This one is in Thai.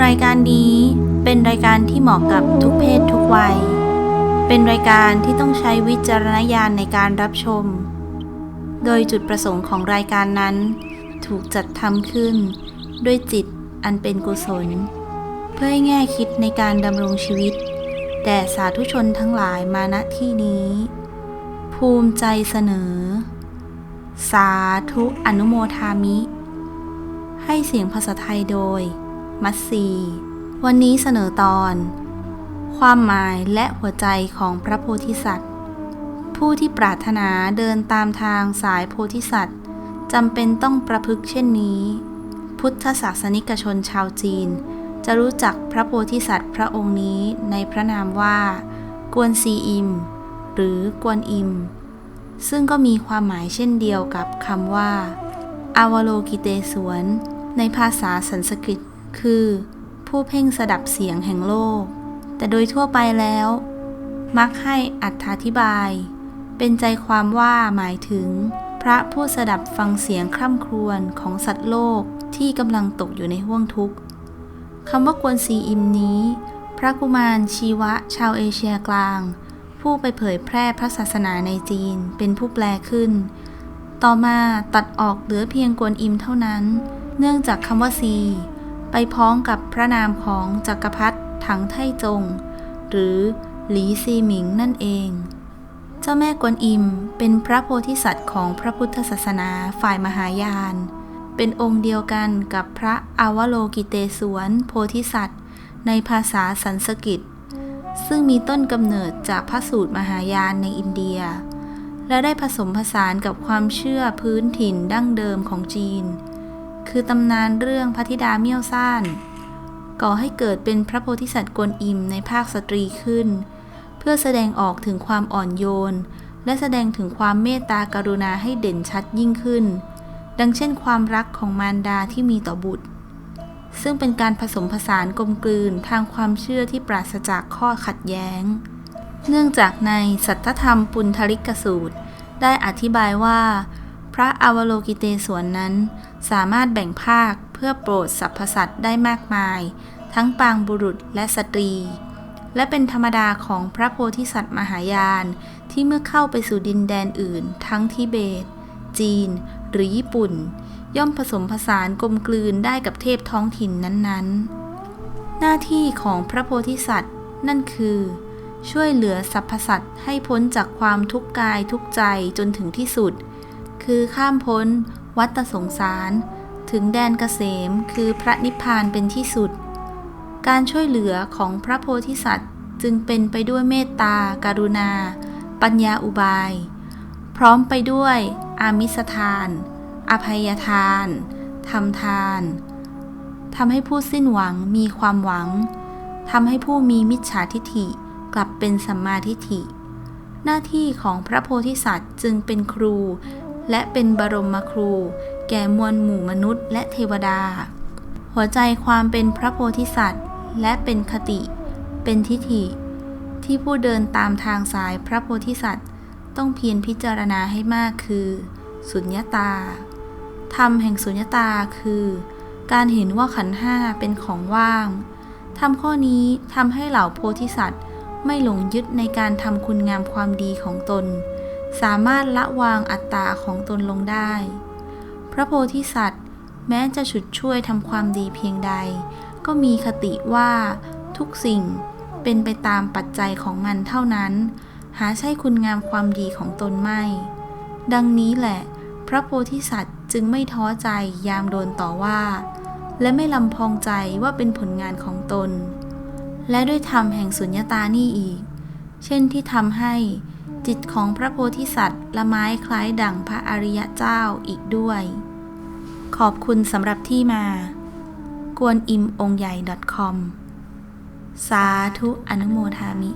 รายการนี้เป็นรายการที่เหมาะกับทุกเพศทุกวัย เป็นรายการที่ต้องใช้วิจารณญาณในการรับชม โดยจุดประสงค์ของรายการนั้น ถูกจัดทำขึ้น ด้วยจิตอันเป็นกุศล เพื่อให้แง่คิดในการดำรงชีวิตแด่สาธุชนทั้งหลายมาณที่นี้ ภูมิใจเสนอ สาธุอนุโมทามิ ให้เสียงภาษาไทยโดย มัตซี วันนี้เสนอตอน ความหมายและหัวใจของพระโพธิสัตว์ ผู้ที่ปรารถนาเดินตามทางสายโพธิสัตว์จำเป็นต้องประพฤติเช่นนี้ พุทธศาสนิกชนชาวจีน จะรู้จักพระโพธิสัตว์พระองค์นี้ในพระนามว่า กวนซีอิม หรือกวนอิม ซึ่งก็มีความหมายเช่นเดียวกับคำว่าอาวโลกิเตสวนในภาษาสันสกฤต คือ ผู้เพ่งสดับเสียงแห่งโลก แต่โดยทั่วไปแล้ว มักให้อัธาธิบาย เป็นใจความว่าหมายถึง พระผู้สดับฟังเสียงคร่ำครวญของสัตว์โลกที่กำลังตกอยู่ในห้วงทุกข์คำว่ากวนซีอิมนี้ พระกุมารชีวะชาวเอเชียกลาง ผู้ไปเผยแพร่พระศาสนาในจีนเป็นผู้แปลขึ้น ต่อมาตัดออกเหลือเพียงกวนอิมเท่านั้น เนื่องจากคำว่าซี ไปพ้องกับพระนามของจักรพรรดิถังไทจง หรือหลีซีหมิงนั่นเอง เจ้าแม่กวนอิมเป็นพระโพธิสัตว์ของพระพุทธศาสนาฝ่ายมหายาน เป็นองค์เดียวกันกับพระอวโลกิเตศวนโพธิสัตว์ ในภาษาสันสกฤตซึ่งมีต้นกำเนิดจากพระสูตรมหายานในอินเดีย และได้ผสมผสานกับความเชื่อพื้นถิ่นดั้งเดิมของจีน คือตำนานเรื่องพระธิดาเมี่ยวซ่านก่อให้เกิดเป็นพระโพธิสัตว์กวนอิมในภาคสตรีขึ้น เพื่อแสดงออกถึงความอ่อนโยน และแสดงถึงความเมตตากรุณาให้เด่นชัดยิ่งขึ้น ดังเช่นความรักของมารดาที่มีต่อบุตร ซึ่งเป็นการผสมผสานกลมกลืนทางความเชื่อที่ปราศจากข้อขัดแย้ง เนื่องจากในสัทธธรรมปุณธริกสูตร ได้อธิบายว่า พระอวโลกิเตศวนนั้น สามารถแบ่งภาคเพื่อโปรดสรรพสัตว์ได้มากมาย ทั้งปางบุรุษและสตรี และเป็นธรรมดาของพระโพธิสัตว์มหายาน ที่เมื่อเข้าไปสู่ดินแดนอื่น ทั้งทิเบต จีน หรือญี่ปุ่น ย่อมผสมผสานกลมกลืนได้กับเทพท้องถิ่นนั้นๆ หน้าที่ของพระโพธิสัตว์นั่นคือช่วยเหลือสรรพสัตว์ให้พ้นจากความทุกข์กายทุกใจจนถึงที่สุด คือข้ามพ้น วัฏสงสาร ถึงแดนเกษมคือพระนิพพานเป็นที่สุด การช่วยเหลือของพระโพธิสัตว์จึงเป็นไปด้วยเมตตาการุณา ปัญญาอุบาย พร้อมไปด้วยอามิสทาน อภัยทานทำทานทำให้ผู้สิ้นหวังมีความหวังทำให้ผู้มีมิจฉาทิฐิกลับเป็นสัมมาทิฏฐิ หน้าที่ของพระโพธิสัตว์จึงเป็นครู และเป็นบรมครู แก่มวลหมู่มนุษย์และเทวดา หัวใจความเป็นพระโพธิสัตว์ และเป็นคติ เป็นทิฏฐิ ที่ผู้เดินตามทางสายพระโพธิสัตว์ ต้องเพียรพิจารณาให้มากคือ สุญญตา ธรรมแห่งสุญญตาคือ การเห็นว่าขันห้าเป็นของว่างธรรมข้อนี้ทำให้เหล่าโพธิสัตว์ไม่หลงยึดในการทำคุณงามความดีของตน สามารถละวางอัตตาของตนลงได้ พระโพธิสัตว์ แม้จะฉุดช่วยทำความดีเพียงใด ก็มีคติว่าทุกสิ่งเป็นไปตามปัจจัยของมันเท่านั้น หาใช่คุณงามความดีของตนไม่ ดังนี้แหละ พระโพธิสัตว์จึงไม่ท้อใจยามโดนต่อว่า และไม่ลำพองใจว่าเป็นผลงานของตน และด้วยธรรมแห่งสุญญตานี่อีก เช่นที่ทำให้ จิตของพระโพธิสัตว์ละไม้คล้ายดั่งพระอริยะเจ้าอีกด้วย ขอบคุณสำหรับที่มา กวนอิมองใหญ่ .com สาธุอนุโมทามิ